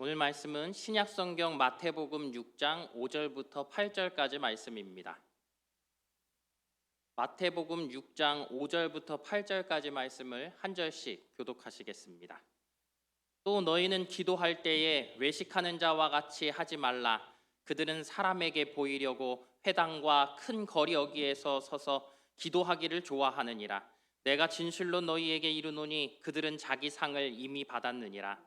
오늘 말씀은 신약 성경 마태복음 6장 5절부터 8절까지 말씀입니다. 마태복음 6장 5절부터 8절까지 말씀을 한 절씩 교독하시겠습니다. 또 너희는 기도할 때에 외식하는 자와 같이 하지 말라. 그들은 사람에게 보이려고 회당과 큰 거리 어귀에서 서서 기도하기를 좋아하느니라. 내가 진실로 너희에게 이르노니 그들은 자기 상을 이미 받았느니라.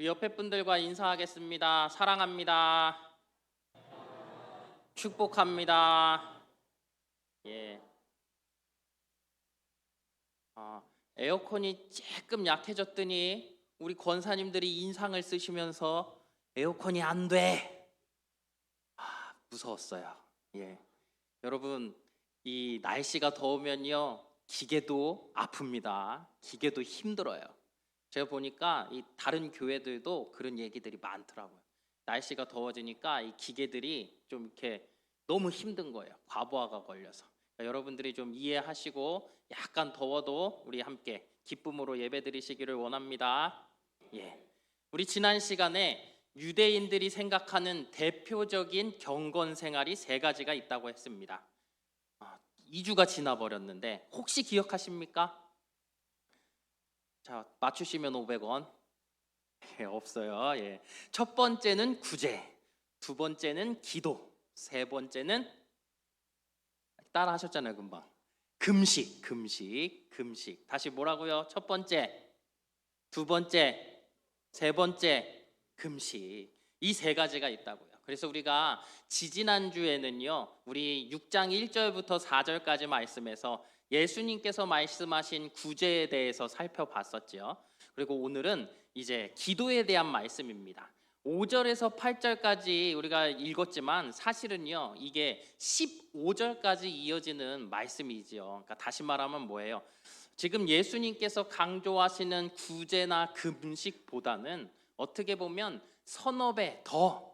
우리 옆에 분들과 인사하겠습니다. 사랑합니다. 축복합니다. 예. 아, 에어컨이 조금 약해졌더니 우리 권사님들이 인상을 쓰시면서 에어컨이 안 돼. 아, 무서웠어요. 예. 여러분, 이 날씨가 더우면요. 기계도 아픕니다. 기계도 힘들어요. 제가 보니까 이 다른 교회들도 그런 얘기들이 많더라고요. 날씨가 더워지니까 이 기계들이 좀 이렇게 너무 힘든 거예요. 과부하가 걸려서. 그러니까 여러분들이 좀 이해하시고 약간 더워도 우리 함께 기쁨으로 예배드리시기를 원합니다. 예. 우리 지난 시간에 유대인들이 생각하는 대표적인 경건 생활이 세 가지가 있다고 했습니다. 아, 2주가 지나 버렸는데 혹시 기억하십니까? 자, 맞추시면 500원. 예, 없어요. 예. 첫 번째는 구제, 두 번째는 기도, 세 번째는 따라 하셨잖아요, 금방. 금식, 금식, 금식. 다시 뭐라고요? 첫 번째, 두 번째, 세 번째, 금식. 이 세 가지가 있다고요. 그래서 우리가 지지난 주에는요, 우리 6장 1절부터 4절까지 말씀에서 예수님께서 말씀하신 구제에 대해서 살펴봤었죠. 그리고 오늘은 이제 기도에 대한 말씀입니다. 5절에서 8절까지 우리가 읽었지만 사실은요 이게 15절까지 이어지는 말씀이지요. 그러니까 다시 말하면 뭐예요? 지금 예수님께서 강조하시는 구제나 금식보다는 어떻게 보면 선업에 더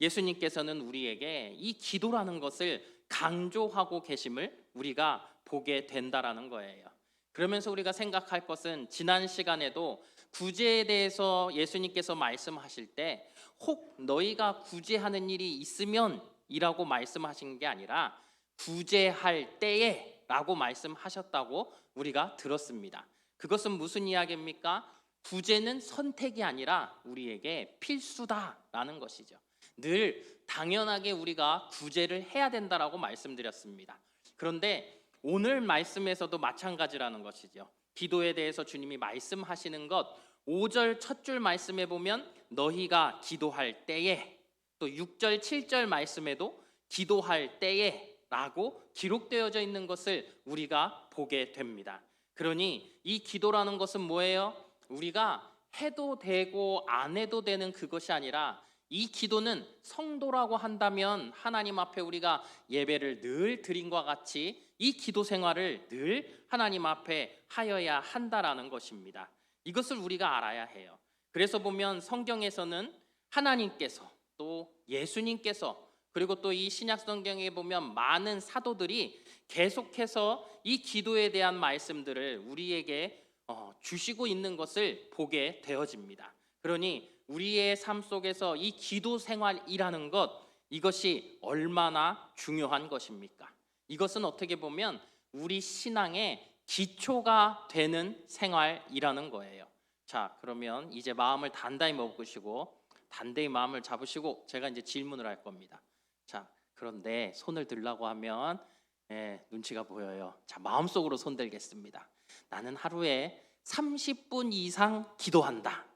예수님께서는 우리에게 이 기도라는 것을 강조하고 계심을 우리가 보게 된다라는 거예요. 그러면서 우리가 생각할 것은 지난 시간에도 구제에 대해서 예수님께서 말씀하실 때 혹 너희가 구제하는 일이 있으면 이라고 말씀하신 게 아니라 구제할 때에 라고 말씀하셨다고 우리가 들었습니다. 그것은 무슨 이야기입니까? 구제는 선택이 아니라 우리에게 필수다라는 것이죠. 늘 당연하게 우리가 구제를 해야 된다라고 말씀드렸습니다. 그런데 오늘 말씀에서도 마찬가지라는 것이죠. 기도에 대해서 주님이 말씀하시는 것 5절 첫 줄 말씀에 보면 너희가 기도할 때에 또 6절 7절 말씀에도 기도할 때에 라고 기록되어져 있는 것을 우리가 보게 됩니다. 그러니 이 기도라는 것은 뭐예요? 우리가 해도 되고 안 해도 되는 그것이 아니라 이 기도는 성도라고 한다면 하나님 앞에 우리가 예배를 늘 드린과 같이 이 기도 생활을 늘 하나님 앞에 하여야 한다라는 것입니다. 이것을 우리가 알아야 해요. 그래서 보면 성경에서는 하나님께서 또 예수님께서 그리고 또 이 신약 성경에 보면 많은 사도들이 계속해서 이 기도에 대한 말씀들을 우리에게 어, 주시고 있는 것을 보게 되어집니다. 그러니 우리의 삶 속에서 이 기도 생활이라는 것 이것이 얼마나 중요한 것입니까? 이것은 어떻게 보면 우리 신앙의 기초가 되는 생활이라는 거예요. 자, 그러면 이제 마음을 단단히 먹으시고 단단히 마음을 잡으시고 제가 이제 질문을 할 겁니다. 자, 그런데 손을 들라고 하면 예, 눈치가 보여요. 자, 마음속으로 손 들겠습니다. 나는 하루에 30분 이상 기도한다.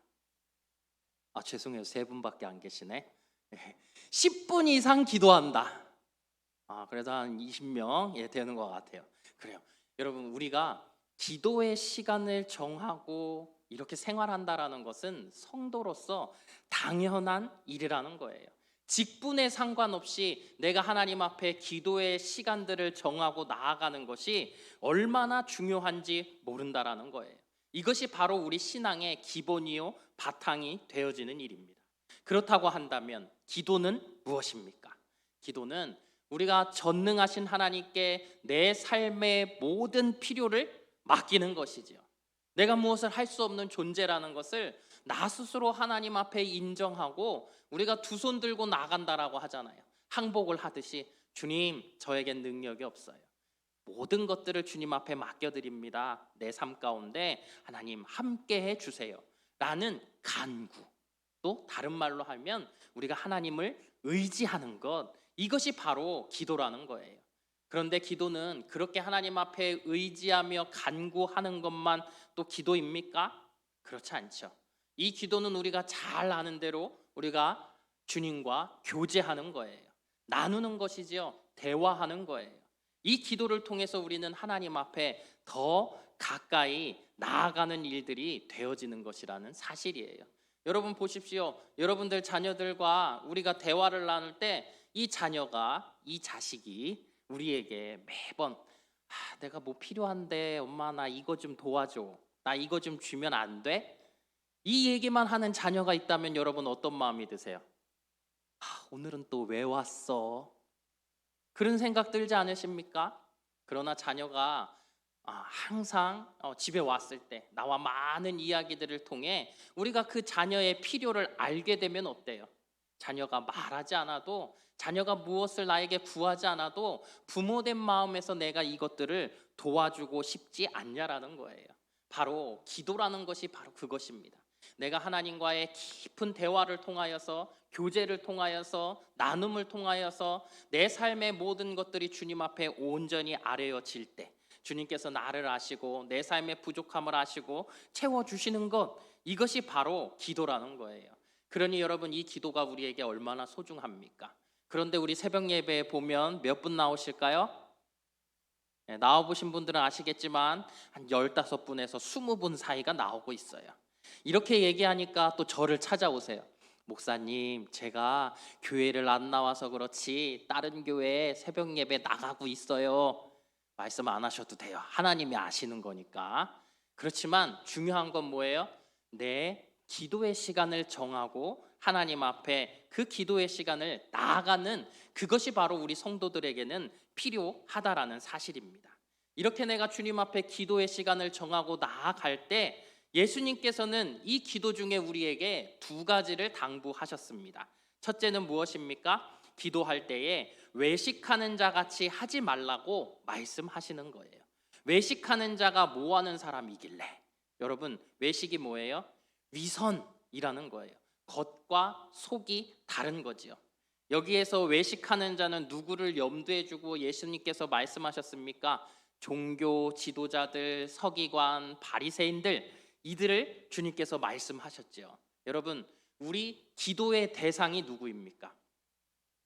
아, 죄송해요. 세 분밖에 안 계시네. 예, 10분 이상 기도한다. 아, 그래도 한 20명 예, 되는 것 같아요. 그래요. 여러분, 우리가 기도의 시간을 정하고 이렇게 생활한다라는 것은 성도로서 당연한 일이라는 거예요. 직분에 상관없이 내가 하나님 앞에 기도의 시간들을 정하고 나아가는 것이 얼마나 중요한지 모른다라는 거예요. 이것이 바로 우리 신앙의 기본이요 바탕이 되어지는 일입니다. 그렇다고 한다면 기도는 무엇입니까? 기도는 우리가 전능하신 하나님께 내 삶의 모든 필요를 맡기는 것이지요. 내가 무엇을 할 수 없는 존재라는 것을 나 스스로 하나님 앞에 인정하고 우리가 두 손 들고 나간다라고 하잖아요. 항복을 하듯이 주님, 저에겐 능력이 없어요. 모든 것들을 주님 앞에 맡겨드립니다. 내 삶 가운데 하나님 함께 해 주세요. 라는 간구. 또 다른 말로 하면 우리가 하나님을 의지하는 것. 이것이 바로 기도라는 거예요. 그런데 기도는 그렇게 하나님 앞에 의지하며 간구하는 것만 또 기도입니까? 그렇지 않죠. 이 기도는 우리가 잘 아는 대로 우리가 주님과 교제하는 거예요. 나누는 것이지요. 대화하는 거예요. 이 기도를 통해서 우리는 하나님 앞에 더 가까이 나아가는 일들이 되어지는 것이라는 사실이에요. 여러분 보십시오. 여러분들 자녀들과 우리가 대화를 나눌 때 이 자녀가 이 자식이 우리에게 매번 아, 내가 뭐 필요한데 엄마 나 이거 좀 도와줘. 나 이거 좀 주면 안 돼? 이 얘기만 하는 자녀가 있다면 여러분 어떤 마음이 드세요? 아, 오늘은 또 왜 왔어? 그런 생각 들지 않으십니까? 그러나 자녀가 아, 항상 어, 집에 왔을 때 나와 많은 이야기들을 통해 우리가 그 자녀의 필요를 알게 되면 어때요? 자녀가 말하지 않아도 자녀가 무엇을 나에게 구하지 않아도 부모된 마음에서 내가 이것들을 도와주고 싶지 않냐라는 거예요. 바로 기도라는 것이 바로 그것입니다. 내가 하나님과의 깊은 대화를 통하여서 교제를 통하여서 나눔을 통하여서 내 삶의 모든 것들이 주님 앞에 온전히 아뢰어질 때 주님께서 나를 아시고 내 삶의 부족함을 아시고 채워 주시는 것 이것이 바로 기도라는 거예요. 그러니 여러분 이 기도가 우리에게 얼마나 소중합니까? 그런데 우리 새벽 예배에 보면 몇 분 나오실까요? 네, 나와 보신 분들은 아시겠지만 한 15분에서 20분 사이가 나오고 있어요. 이렇게 얘기하니까 또 저를 찾아오세요. 목사님, 제가 교회를 안 나와서 그렇지 다른 교회에 새벽 예배 나가고 있어요. 말씀 안 하셔도 돼요. 하나님이 아시는 거니까. 그렇지만 중요한 건 뭐예요? 내 기도의 시간을 정하고 하나님 앞에 그 기도의 시간을 나아가는 그것이 바로 우리 성도들에게는 필요하다라는 사실입니다. 이렇게 내가 주님 앞에 기도의 시간을 정하고 나아갈 때 예수님께서는 이 기도 중에 우리에게 두 가지를 당부하셨습니다. 첫째는 무엇입니까? 기도할 때에 외식하는 자 같이 하지 말라고 말씀하시는 거예요. 외식하는 자가 뭐 하는 사람이길래? 여러분, 외식이 뭐예요? 위선이라는 거예요. 겉과 속이 다른 거지요. 여기에서 외식하는 자는 누구를 염두에 두고 예수님께서 말씀하셨습니까? 종교 지도자들, 서기관, 바리새인들 이들을 주님께서 말씀하셨죠. 여러분, 우리 기도의 대상이 누구입니까?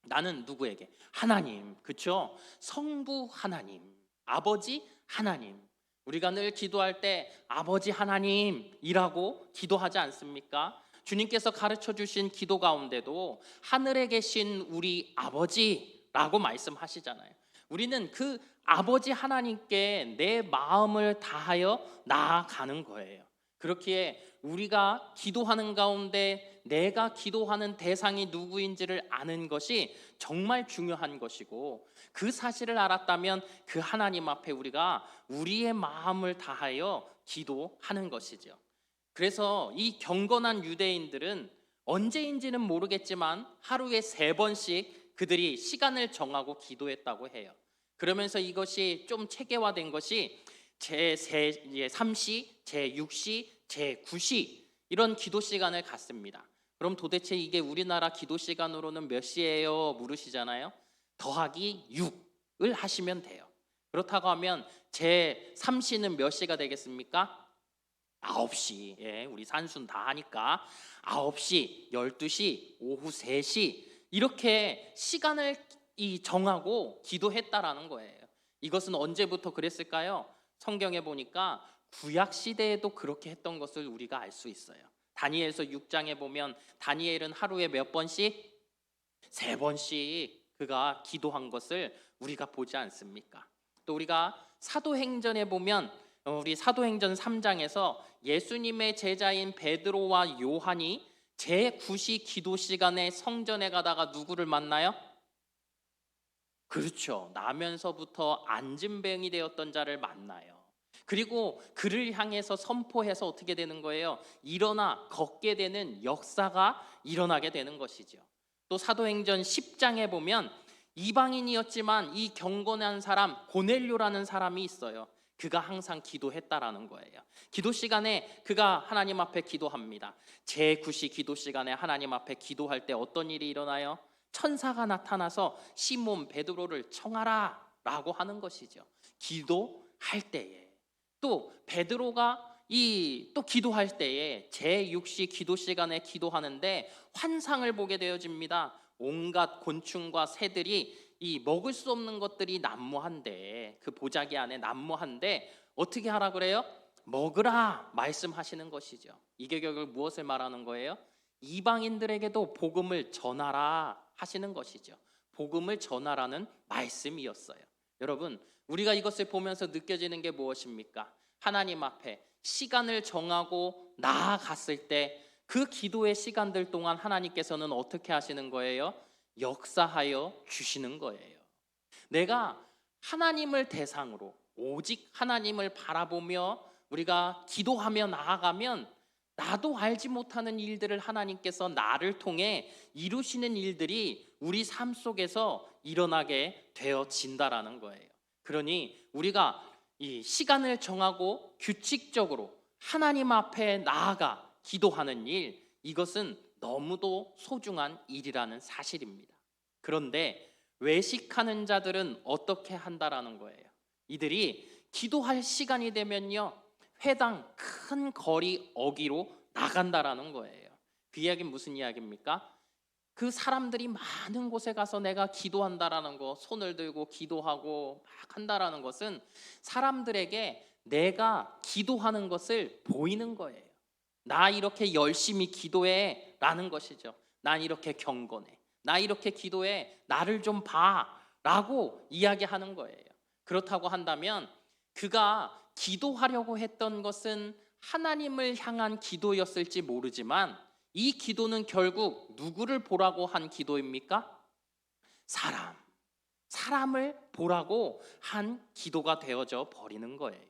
나는 누구에게? 하나님. 그렇죠? 성부 하나님, 아버지 하나님. 우리가 늘 기도할 때 아버지 하나님이라고 기도하지 않습니까? 주님께서 가르쳐 주신 기도 가운데도 하늘에 계신 우리 아버지라고 말씀하시잖아요. 우리는 그 아버지 하나님께 내 마음을 다하여 나아가는 거예요. 그렇기에 우리가 기도하는 가운데 내가 기도하는 대상이 누구인지를 아는 것이 정말 중요한 것이고 그 사실을 알았다면 그 하나님 앞에 우리가 우리의 마음을 다하여 기도하는 것이죠. 그래서 이 경건한 유대인들은 언제인지는 모르겠지만 하루에 세 번씩 그들이 시간을 정하고 기도했다고 해요. 그러면서 이것이 좀 체계화된 것이 제3시, 제6시, 제9시 이런 기도 시간을 갖습니다. 그럼 도대체 이게 우리나라 기도 시간으로는 몇 시예요? 물으시잖아요. 더하기 6을 하시면 돼요. 그렇다고 하면 제3시는 몇 시가 되겠습니까? 9시. 예, 우리 산순 다 하니까 9시, 12시, 오후 3시 이렇게 시간을 이 정하고 기도했다라는 거예요. 이것은 언제부터 그랬을까요? 성경에 보니까 구약 시대에도 그렇게 했던 것을 우리가 알 수 있어요. 다니엘서 6장에 보면 다니엘은 하루에 몇 번씩 세 번씩 그가 기도한 것을 우리가 보지 않습니까? 또 우리가 사도행전에 보면 어, 우리 사도행전 3장에서 예수님의 제자인 베드로와 요한이 제9시 기도 시간에 성전에 가다가 누구를 만나요? 그렇죠. 나면서부터 안진뱅이 되었던 자를 만나요. 그리고 그를 향해서 선포해서 어떻게 되는 거예요? 일어나 걷게 되는 역사가 일어나게 되는 것이죠. 또 사도행전 10장에 보면 이방인이었지만 이 경건한 사람 고넬료라는 사람이 있어요. 그가 항상 기도했다라는 거예요. 기도 시간에 그가 하나님 앞에 기도합니다. 제9시 기도 시간에 하나님 앞에 기도할 때 어떤 일이 일어나요? 천사가 나타나서 시몬 베드로를 청하라라고 하는 것이죠. 기도할 때에 또 베드로가 이 또 기도할 때에 제6시 기도 시간에 기도하는데 환상을 보게 되어집니다. 온갖 곤충과 새들이 이 먹을 수 없는 것들이 난무한데 그 보자기 안에 난무한데 어떻게 하라 그래요? 먹으라 말씀하시는 것이죠. 이게 결국 무엇을 말하는 거예요? 이방인들에게도 복음을 전하라 하시는 것이죠. 복음을 전하라는 말씀이었어요. 여러분, 우리가 이것을 보면서 느껴지는 게 무엇입니까? 하나님 앞에 시간을 정하고 나아갔을 때 그 기도의 시간들 동안 하나님께서는 어떻게 하시는 거예요? 역사하여 주시는 거예요. 내가 하나님을 대상으로 오직 하나님을 바라보며 우리가 기도하며 나아가면 나도 알지 못하는 일들을 하나님께서 나를 통해 이루시는 일들이 우리 삶 속에서 일어나게 되어진다라는 거예요. 그러니 우리가 이 시간을 정하고 규칙적으로 하나님 앞에 나아가 기도하는 일 이것은 너무도 소중한 일이라는 사실입니다. 그런데 외식하는 자들은 어떻게 한다라는 거예요. 이들이 기도할 시간이 되면요. 회당 큰 거리 어기로 나간다라는 거예요. 그 이야기는 무슨 이야기입니까? 그 사람들이 많은 곳에 가서 내가 기도한다라는 거, 손을 들고 기도하고 막 한다라는 것은 사람들에게 내가 기도하는 것을 보이는 거예요. 나 이렇게 열심히 기도해 라는 것이죠. 난 이렇게 경건해. 나 이렇게 기도해. 나를 좀 봐. 라고 이야기하는 거예요. 그렇다고 한다면 그가 기도하려고 했던 것은 하나님을 향한 기도였을지 모르지만 이 기도는 결국 누구를 보라고 한 기도입니까? 사람. 사람을 보라고 한 기도가 되어져 버리는 거예요.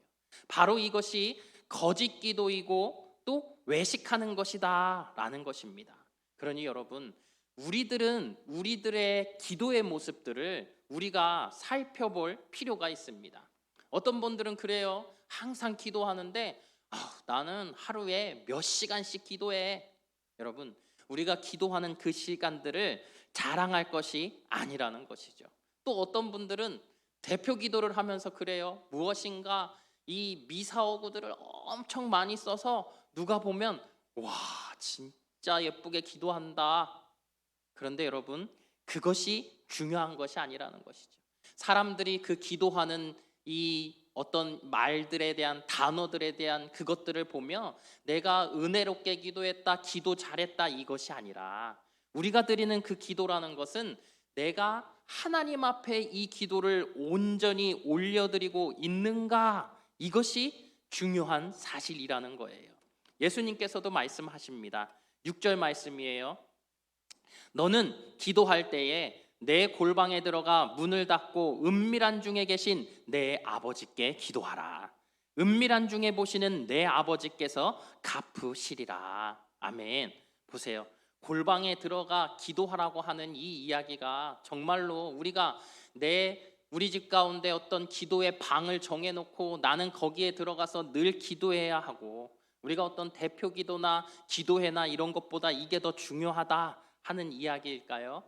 바로 이것이 거짓 기도이고 또 외식하는 것이다라는 것입니다. 그러니 여러분, 우리들은 우리들의 기도의 모습들을 우리가 살펴볼 필요가 있습니다. 어떤 분들은 그래요. 항상 기도하는데 아, 나는 하루에 몇 시간씩 기도해. 여러분, 우리가 기도하는 그 시간들을 자랑할 것이 아니라는 것이죠. 또 어떤 분들은 대표 기도를 하면서 그래요. 무엇인가 이 미사오구들을 엄청 많이 써서 누가 보면 와 진짜 예쁘게 기도한다. 그런데 여러분 그것이 중요한 것이 아니라는 것이죠. 사람들이 그 기도하는 이 어떤 말들에 대한 단어들에 대한 그것들을 보며 내가 은혜롭게 기도했다, 기도 잘했다 이것이 아니라 우리가 드리는 그 기도라는 것은 내가 하나님 앞에 이 기도를 온전히 올려드리고 있는가 이것이 중요한 사실이라는 거예요. 예수님께서도 말씀하십니다. 6절 말씀이에요. 너는 기도할 때에 내 골방에 들어가 문을 닫고 은밀한 중에 계신 내 아버지께 기도하라. 은밀한 중에 보시는 내 아버지께서 갚으시리라. 아멘. 보세요. 골방에 들어가 기도하라고 하는 이 이야기가 정말로 우리가 내 우리 집 가운데 어떤 기도의 방을 정해놓고 나는 거기에 들어가서 늘 기도해야 하고 우리가 어떤 대표 기도나 기도회나 이런 것보다 이게 더 중요하다 하는 이야기일까요?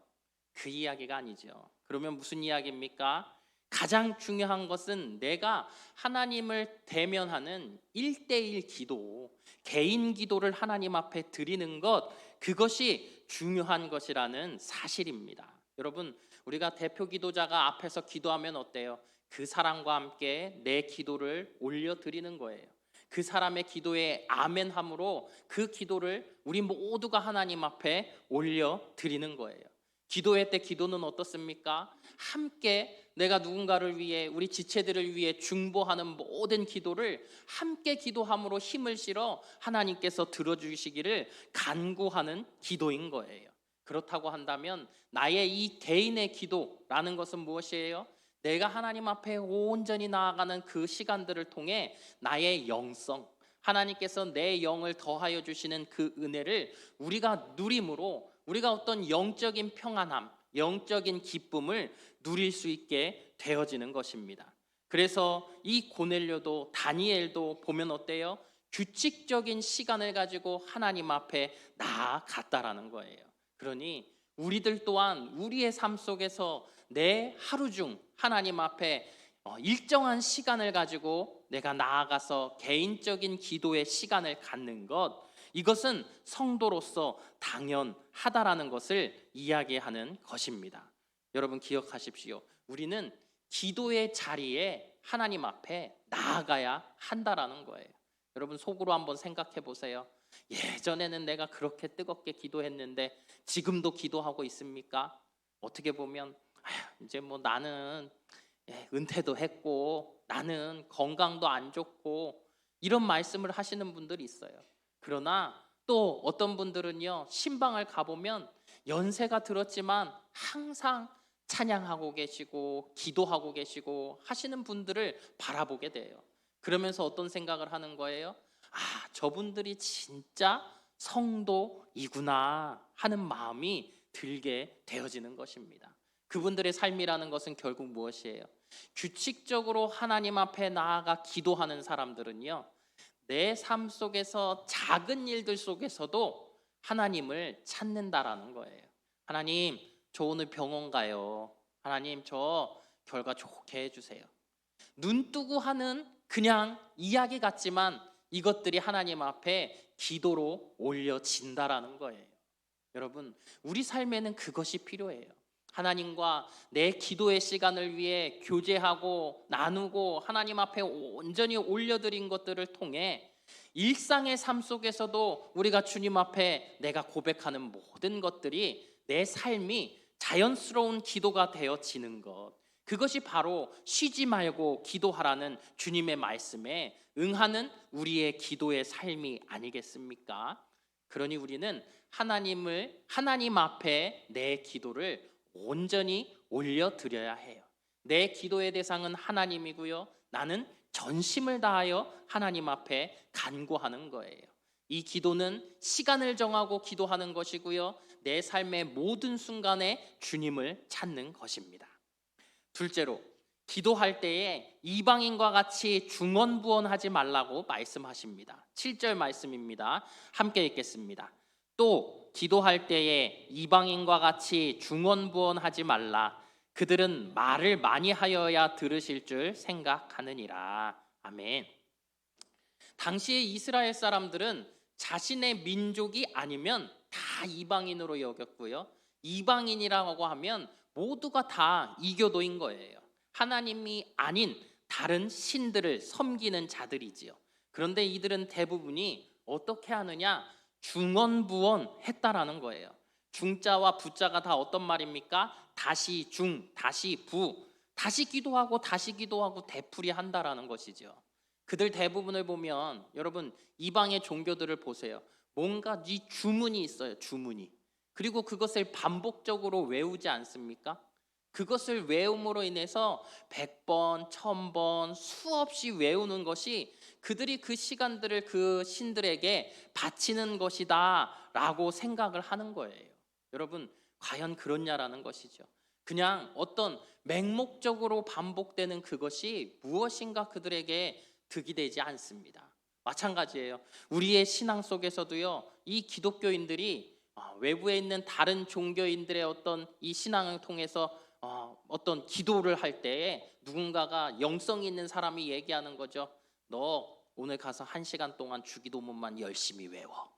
그 이야기가 아니죠. 그러면 무슨 이야기입니까? 가장 중요한 것은 내가 하나님을 대면하는 일대일 기도, 개인 기도를 하나님 앞에 드리는 것, 그것이 중요한 것이라는 사실입니다. 여러분, 우리가 대표 기도자가 앞에서 기도하면 어때요? 그 사람과 함께 내 기도를 올려 드리는 거예요. 그 사람의 기도에 아멘함으로 그 기도를 우리 모두가 하나님 앞에 올려 드리는 거예요. 기도회 때 기도는 어떻습니까? 함께 내가 누군가를 위해 우리 지체들을 위해 중보하는 모든 기도를 함께 기도함으로 힘을 실어 하나님께서 들어주시기를 간구하는 기도인 거예요. 그렇다고 한다면 나의 이 개인의 기도라는 것은 무엇이에요? 내가 하나님 앞에 온전히 나아가는 그 시간들을 통해 나의 영성, 하나님께서 내 영을 더하여 주시는 그 은혜를 우리가 누림으로 우리가 어떤 영적인 평안함, 영적인 기쁨을 누릴 수 있게 되어지는 것입니다. 그래서 이 고넬료도 다니엘도 보면 어때요? 규칙적인 시간을 가지고 하나님 앞에 나아갔다라는 거예요. 그러니 우리들 또한 우리의 삶 속에서 내 하루 중 하나님 앞에 어, 일정한 시간을 가지고 내가 나아가서 개인적인 기도의 시간을 갖는 것 이것은 성도로서 당연하다라는 것을 이야기하는 것입니다. 여러분 기억하십시오. 우리는 기도의 자리에 하나님 앞에 나아가야 한다라는 거예요. 여러분 속으로 한번 생각해 보세요. 예전에는 내가 그렇게 뜨겁게 기도했는데 지금도 기도하고 있습니까? 어떻게 보면 이제 뭐 나는 예, 은퇴도 했고 나는 건강도 안 좋고 이런 말씀을 하시는 분들이 있어요. 그러나 또 어떤 분들은요 신방을 가보면 연세가 들었지만 항상 찬양하고 계시고 기도하고 계시고 하시는 분들을 바라보게 돼요. 그러면서 어떤 생각을 하는 거예요? 아, 저분들이 진짜 성도이구나 하는 마음이 들게 되어지는 것입니다. 그분들의 삶이라는 것은 결국 무엇이에요? 규칙적으로 하나님 앞에 나아가 기도하는 사람들은요, 내 삶 속에서 작은 일들 속에서도 하나님을 찾는다라는 거예요. 하나님, 저 오늘 병원 가요. 하나님, 저 결과 좋게 해주세요. 눈 뜨고 하는 그냥 이야기 같지만 이것들이 하나님 앞에 기도로 올려진다라는 거예요. 여러분, 우리 삶에는 그것이 필요해요. 하나님과 내 기도의 시간을 위해 교제하고 나누고 하나님 앞에 온전히 올려드린 것들을 통해 일상의 삶 속에서도 우리가 주님 앞에 내가 고백하는 모든 것들이 내 삶이 자연스러운 기도가 되어지는 것. 그것이 바로 쉬지 말고 기도하라는 주님의 말씀에 응하는 우리의 기도의 삶이 아니겠습니까? 그러니 우리는 하나님을 하나님 앞에 내 기도를 온전히 올려드려야 해요. 내 기도의 대상은 하나님이고요. 나는 전심을 다하여 하나님 앞에 간구하는 거예요. 이 기도는 시간을 정하고 기도하는 것이고요. 내 삶의 모든 순간에 주님을 찾는 것입니다. 둘째로 기도할 때에 이방인과 같이 중언부언하지 말라고 말씀하십니다. 7절 말씀입니다. 함께 읽겠습니다. 또 기도할 때에 이방인과 같이 중언부언하지 말라. 그들은 말을 많이 하여야 들으실 줄 생각하느니라. 아멘. 당시의 이스라엘 사람들은 자신의 민족이 아니면 다 이방인으로 여겼고요. 이방인이라고 하면 모두가 다 이교도인 거예요. 하나님이 아닌 다른 신들을 섬기는 자들이지요. 그런데 이들은 대부분이 어떻게 하느냐? 중언부언 했다라는 거예요. 중자와 부자가 다 어떤 말입니까? 다시 중, 다시 부, 다시 기도하고 다시 기도하고 되풀이 한다라는 것이죠. 그들 대부분을 보면 여러분 이방의 종교들을 보세요. 뭔가 이 주문이 있어요. 주문이. 그리고 그것을 반복적으로 외우지 않습니까? 그것을 외움으로 인해서 100번, 1000번 수없이 외우는 것이 그들이 그 시간들을 그 신들에게 바치는 것이다 라고 생각을 하는 거예요. 여러분, 과연 그렇냐라는 것이죠. 그냥 어떤 맹목적으로 반복되는 그것이 무엇인가 그들에게 득이 되지 않습니다. 마찬가지예요. 우리의 신앙 속에서도요, 이 기독교인들이 어, 외부에 있는 다른 종교인들의 어떤 이 신앙을 통해서 어, 어떤 기도를 할 때에 누군가가 영성 있는 사람이 얘기하는 거죠. 너 오늘 가서 한 시간 동안 주기도문만 열심히 외워.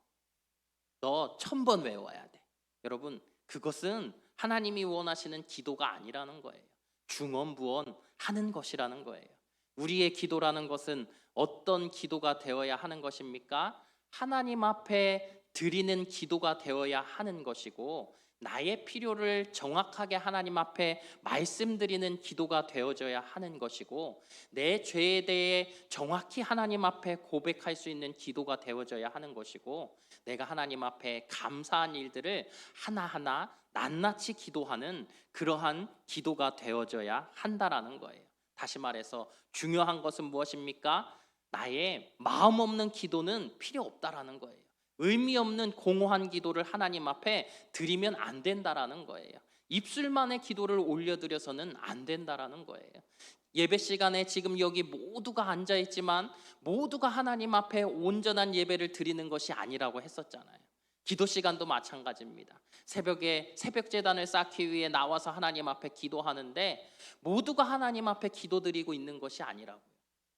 너 천 번 외워야 돼. 여러분, 그것은 하나님이 원하시는 기도가 아니라는 거예요. 중언부언 하는 것이라는 거예요. 우리의 기도라는 것은 어떤 기도가 되어야 하는 것입니까? 하나님 앞에 드리는 기도가 되어야 하는 것이고 나의 필요를 정확하게 하나님 앞에 말씀드리는 기도가 되어져야 하는 것이고 내 죄에 대해 정확히 하나님 앞에 고백할 수 있는 기도가 되어져야 하는 것이고 내가 하나님 앞에 감사한 일들을 하나하나 낱낱이 기도하는 그러한 기도가 되어져야 한다라는 거예요. 다시 말해서 중요한 것은 무엇입니까? 나의 마음 없는 기도는 필요 없다라는 거예요. 의미 없는 공허한 기도를 하나님 앞에 드리면 안 된다라는 거예요. 입술만의 기도를 올려드려서는 안 된다라는 거예요. 예배 시간에 지금 여기 모두가 앉아 있지만 모두가 하나님 앞에 온전한 예배를 드리는 것이 아니라고 했었잖아요. 기도 시간도 마찬가지입니다. 새벽에 새벽 제단을 쌓기 위해 나와서 하나님 앞에 기도하는데 모두가 하나님 앞에 기도드리고 있는 것이 아니라고요.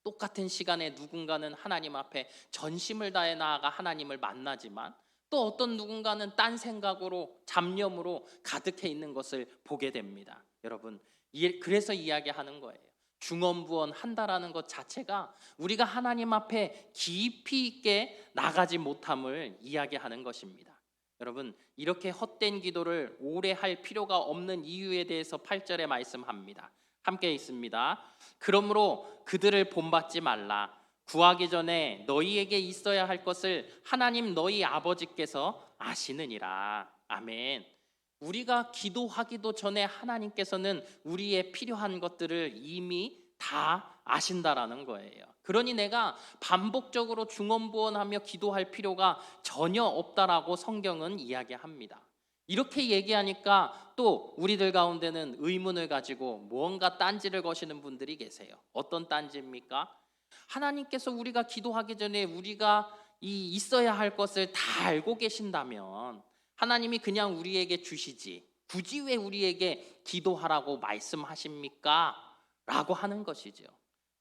똑같은 시간에 누군가는 하나님 앞에 전심을 다해 나아가 하나님을 만나지만 또 어떤 누군가는 딴 생각으로 잡념으로 가득해 있는 것을 보게 됩니다. 여러분, 이- 그래서 이야기하는 거예요. 중언부언 한다라는 것 자체가 우리가 하나님 앞에 깊이 있게 나가지 못함을 이야기하는 것입니다. 여러분, 이렇게 헛된 기도를 오래 할 필요가 없는 이유에 대해서 8절에 말씀합니다. 함께 있습니다. 그러므로 그들을 본받지 말라. 구하기 전에 너희에게 있어야 할 것을 하나님 너희 아버지께서 아시느니라. 아멘. 우리가 기도하기도 전에 하나님께서는 우리의 필요한 것들을 이미 다 아신다라는 거예요. 그러니 내가 반복적으로 중언부언하며 기도할 필요가 전혀 없다라고 성경은 이야기합니다. 이렇게 얘기하니까 또 우리들 가운데는 의문을 가지고 무언가 딴지를 거시는 분들이 계세요. 어떤 딴지입니까? 하나님께서 우리가 기도하기 전에 우리가 이 있어야 할 것을 다 알고 계신다면 하나님이 그냥 우리에게 주시지 굳이 왜 우리에게 기도하라고 말씀하십니까? 라고 하는 것이죠.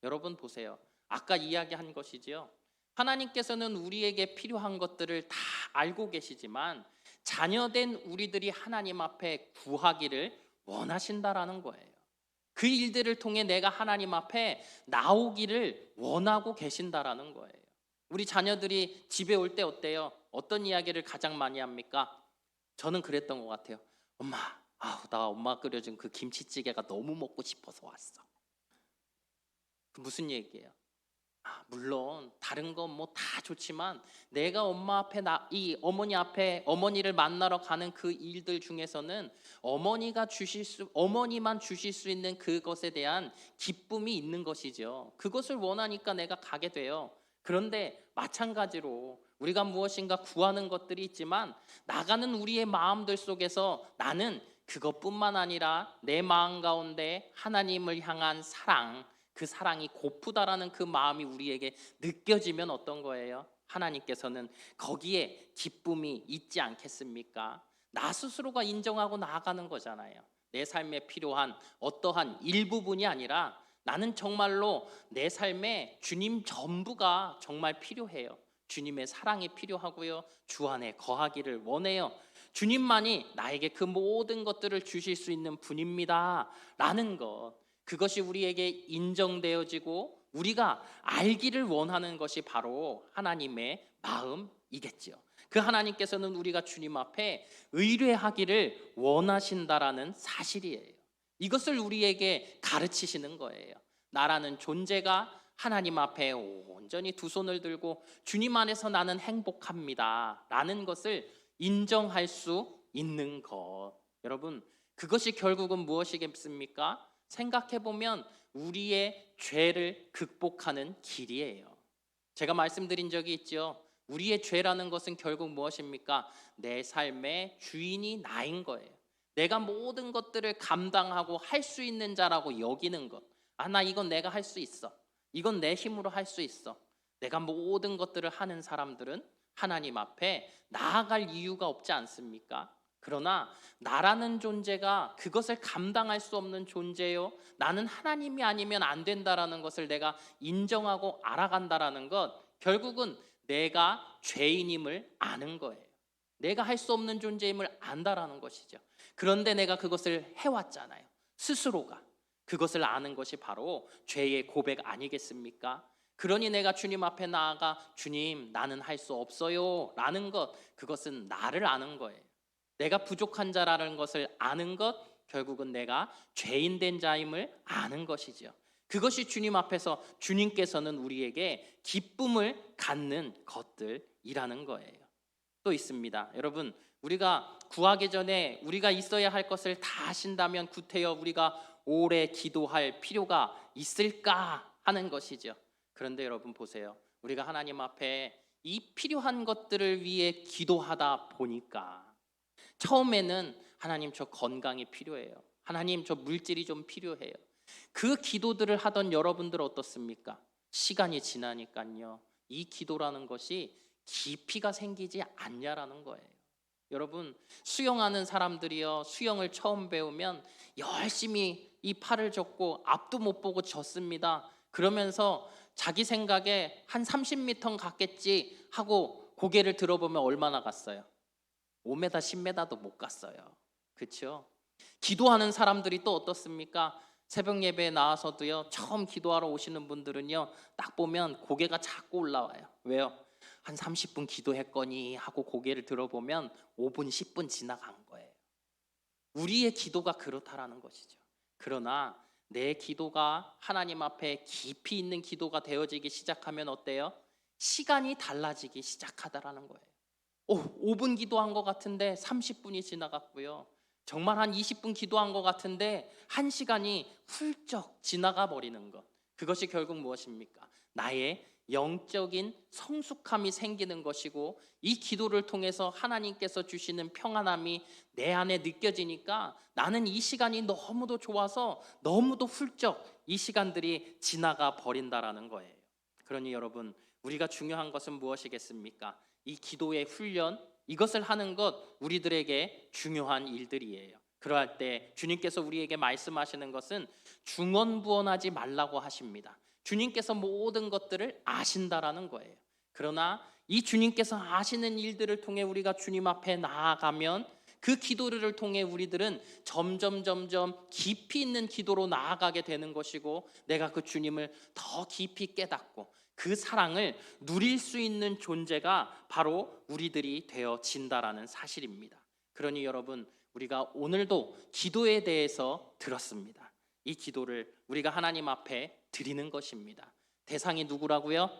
여러분 보세요. 아까 이야기한 것이지요. 하나님께서는 우리에게 필요한 것들을 다 알고 계시지만 자녀된 우리들이 하나님 앞에 구하기를 원하신다라는 거예요. 그 일들을 통해 내가 하나님 앞에 나오기를 원하고 계신다라는 거예요. 우리 자녀들이 집에 올 때 어때요? 어떤 이야기를 가장 많이 합니까? 저는 그랬던 것 같아요. 엄마, 아우 나 엄마 끓여준 그 김치찌개가 너무 먹고 싶어서 왔어. 그 무슨 얘기예요? 아, 물론 다른 건 뭐 다 좋지만 내가 엄마 앞에 나 이 어머니 앞에 어머니를 만나러 가는 그 일들 중에서는 어머니가 주실 수 어머니만 주실 수 있는 그것에 대한 기쁨이 있는 것이죠. 그것을 원하니까 내가 가게 돼요. 그런데 마찬가지로 우리가 무엇인가 구하는 것들이 있지만 나가는 우리의 마음들 속에서 나는 그것뿐만 아니라 내 마음 가운데 하나님을 향한 사랑 그 사랑이 고프다라는 그 마음이 우리에게 느껴지면 어떤 거예요? 하나님께서는 거기에 기쁨이 있지 않겠습니까? 나 스스로가 인정하고 나아가는 거잖아요. 내 삶에 필요한 어떠한 일부분이 아니라 나는 정말로 내 삶에 주님 전부가 정말 필요해요. 주님의 사랑이 필요하고요. 주 안에 거하기를 원해요. 주님만이 나에게 그 모든 것들을 주실 수 있는 분입니다. 라는 것. 그것이 우리에게 인정되어지고 우리가 알기를 원하는 것이 바로 하나님의 마음이겠지요. 그 하나님께서는 우리가 주님 앞에 의뢰하기를 원하신다라는 사실이에요. 이것을 우리에게 가르치시는 거예요. 나라는 존재가 하나님 앞에 온전히 두 손을 들고 주님 안에서 나는 행복합니다. 라는 것을 인정할 수 있는 것. 여러분, 그것이 결국은 무엇이겠습니까? 생각해 보면 우리의 죄를 극복하는 길이에요. 제가 말씀드린 적이 있죠. 우리의 죄라는 것은 결국 무엇입니까? 내 삶의 주인이 나인 거예요. 내가 모든 것들을 감당하고 할 수 있는 자라고 여기는 것. 아, 나 이건 내가 할 수 있어. 이건 내 힘으로 할 수 있어. 내가 모든 것들을 하는 사람들은 하나님 앞에 나아갈 이유가 없지 않습니까? 그러나 나라는 존재가 그것을 감당할 수 없는 존재요. 나는 하나님이 아니면 안 된다라는 것을 내가 인정하고 알아간다라는 것 결국은 내가 죄인임을 아는 거예요. 내가 할 수 없는 존재임을 안다라는 것이죠. 그런데 내가 그것을 해왔잖아요. 스스로가. 그것을 아는 것이 바로 죄의 고백 아니겠습니까? 그러니 내가 주님 앞에 나아가 주님 나는 할 수 없어요 라는 것 그것은 나를 아는 거예요. 내가 부족한 자라는 것을 아는 것 결국은 내가 죄인 된 자임을 아는 것이죠. 그것이 주님 앞에서 주님께서는 우리에게 기쁨을 갖는 것들이라는 거예요. 또 있습니다. 여러분, 우리가 구하기 전에 우리가 있어야 할 것을 다 하신다면 구태여 우리가 오래 기도할 필요가 있을까 하는 것이죠. 그런데 여러분 보세요. 우리가 하나님 앞에 이 필요한 것들을 위해 기도하다 보니까 처음에는 하나님 저 건강이 필요해요. 하나님 저 물질이 좀 필요해요. 그 기도들을 하던 여러분들 어떻습니까? 시간이 지나니까요. 이 기도라는 것이 깊이가 생기지 않냐라는 거예요. 여러분 수영하는 사람들이요 수영을 처음 배우면 열심히 이 팔을 젓고 앞도 못 보고 졌습니다. 그러면서 자기 생각에 한 30m 갔겠지 하고 고개를 들어보면 얼마나 갔어요? 5m, 10m도 못 갔어요. 그렇죠? 기도하는 사람들이 또 어떻습니까? 새벽 예배에 나와서도요. 처음 기도하러 오시는 분들은요. 딱 보면 고개가 자꾸 올라와요. 왜요? 한 30분 기도했거니 하고 고개를 들어보면 5분, 10분 지나간 거예요. 우리의 기도가 그렇다라는 것이죠. 그러나 내 기도가 하나님 앞에 깊이 있는 기도가 되어지기 시작하면 어때요? 시간이 달라지기 시작하다라는 거예요. 오, 5분 기도한 것 같은데 30분이 지나갔고요. 정말 한 20분 기도한 것 같은데 한 시간이 훌쩍 지나가 버리는 것. 그것이 결국 무엇입니까? 나의 영적인 성숙함이 생기는 것이고 이 기도를 통해서 하나님께서 주시는 평안함이 내 안에 느껴지니까 나는 이 시간이 너무도 좋아서 너무도 훌쩍 이 시간들이 지나가 버린다라는 거예요. 그러니 여러분 우리가 중요한 것은 무엇이겠습니까? 이 기도의 훈련 이것을 하는 것 우리들에게 중요한 일들이에요. 그러할 때 주님께서 우리에게 말씀하시는 것은 중언부언하지 말라고 하십니다. 주님께서 모든 것들을 아신다라는 거예요. 그러나 이 주님께서 아시는 일들을 통해 우리가 주님 앞에 나아가면 그 기도를 통해 우리들은 점점 점점 깊이 있는 기도로 나아가게 되는 것이고 내가 그 주님을 더 깊이 깨닫고 그 사랑을 누릴 수 있는 존재가 바로 우리들이 되어진다라는 사실입니다. 그러니 여러분 우리가 오늘도 기도에 대해서 들었습니다. 이 기도를 우리가 하나님 앞에 드리는 것입니다. 대상이 누구라고요?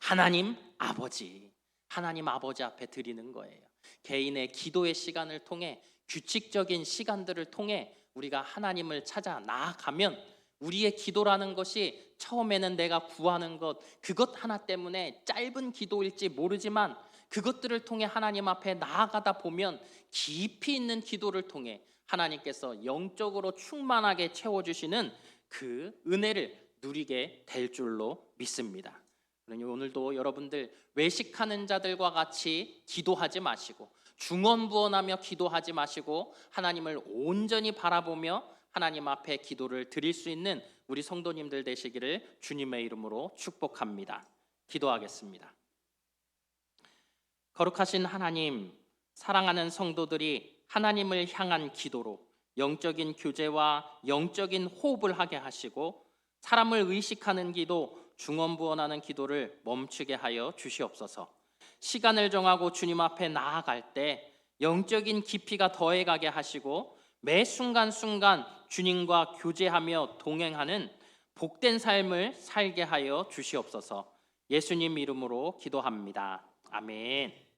하나님 아버지. 하나님 아버지 앞에 드리는 거예요. 개인의 기도의 시간을 통해 규칙적인 시간들을 통해 우리가 하나님을 찾아 나아가면 우리의 기도라는 것이 처음에는 내가 구하는 것 그것 하나 때문에 짧은 기도일지 모르지만 그것들을 통해 하나님 앞에 나아가다 보면 깊이 있는 기도를 통해 하나님께서 영적으로 충만하게 채워주시는 그 은혜를 누리게 될 줄로 믿습니다. 그러니 오늘도 여러분들 외식하는 자들과 같이 기도하지 마시고 중언부언하며 기도하지 마시고 하나님을 온전히 바라보며 하나님 앞에 기도를 드릴 수 있는 우리 성도님들 되시기를 주님의 이름으로 축복합니다. 기도하겠습니다. 거룩하신 하나님, 사랑하는 성도들이 하나님을 향한 기도로 영적인 교제와 영적인 호흡을 하게 하시고 사람을 의식하는 기도, 중언부언하는 기도를 멈추게 하여 주시옵소서. 시간을 정하고 주님 앞에 나아갈 때 영적인 깊이가 더해가게 하시고 매 순간순간 주님과 교제하며 동행하는 복된 삶을 살게 하여 주시옵소서. 예수님 이름으로 기도합니다. 아멘.